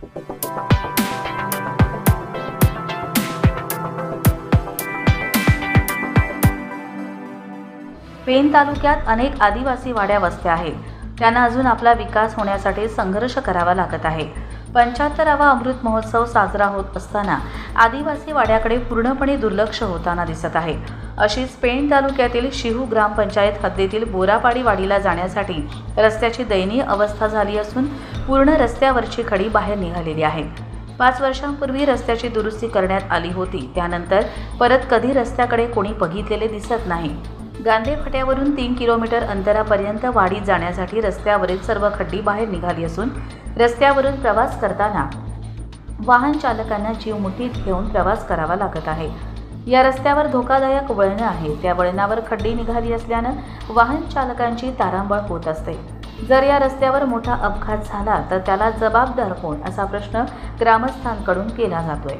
Pen तालुक्यात अनेक आदिवासी वाड्या वस्त्या आहेत. त्यांना अजून आपला विकास होण्यासाठी संघर्ष करावा लागत आहे. पंच्याहत्तरावा अमृत महोत्सव साजरा होत असताना आदिवासी वाड्याकडे पूर्णपणे दुर्लक्ष होताना दिसत आहे. अशीच पेण तालुक्यातील शिहू ग्रामपंचायत हद्दीतील बोरापाडी वाडीला जाण्यासाठी रस्त्याची दयनीय अवस्था झाली असून पूर्ण रस्त्यावरची खडी बाहेर निघालेली आहे. पाच वर्षांपूर्वी रस्त्याची दुरुस्ती करण्यात आली होती. त्यानंतर परत कधी रस्त्याकडे कोणी बघितलेले दिसत नाही. गांधे फट्यावरून तीन किलोमीटर अंतरापर्यंत वाडीत जाण्यासाठी रस्त्यावरील सर्व खड्डी बाहेर निघाली असून रस्त्यावरून प्रवास करताना वाहन चालकांना जीव मुठीत घेऊन प्रवास करावा लागत आहे. या रस्त्यावर धोकादायक वळणं आहे. त्या वळणावर खड्डी निघाली असल्यानं वाहन चालकांची तारांबळ होत असते. जर या रस्त्यावर मोठा अपघात झाला तर त्याला जबाबदार कोण असा प्रश्न ग्रामस्थांकडून केला जातोय.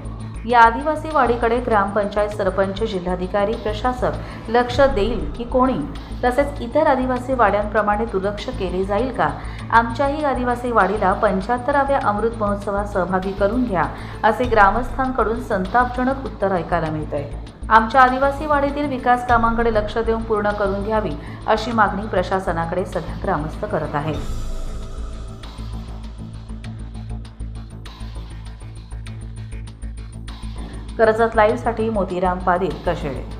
या आदिवासी वाडीकडे ग्रामपंचायत सरपंच जिल्हाधिकारी प्रशासक लक्ष देईल की कोणी? तसेच इतर आदिवासी वाड्यांप्रमाणे दुर्लक्ष केले जाईल का? आमच्याही आदिवासी वाडीला पंच्याहत्तराव्या अमृत महोत्सवात सहभागी करून घ्या असे ग्रामस्थांकडून संतापजनक उत्तर ऐकायला मिळतंय. आमच्या आदिवासी वाडीतील विकास कामांकडे लक्ष देऊन पूर्ण करून घ्यावी अशी मागणी प्रशासनाकडे सध्या ग्रामस्थ करत आहेत. कर्जत लाईव्हसाठी मोतीराम पाटील कशेळे.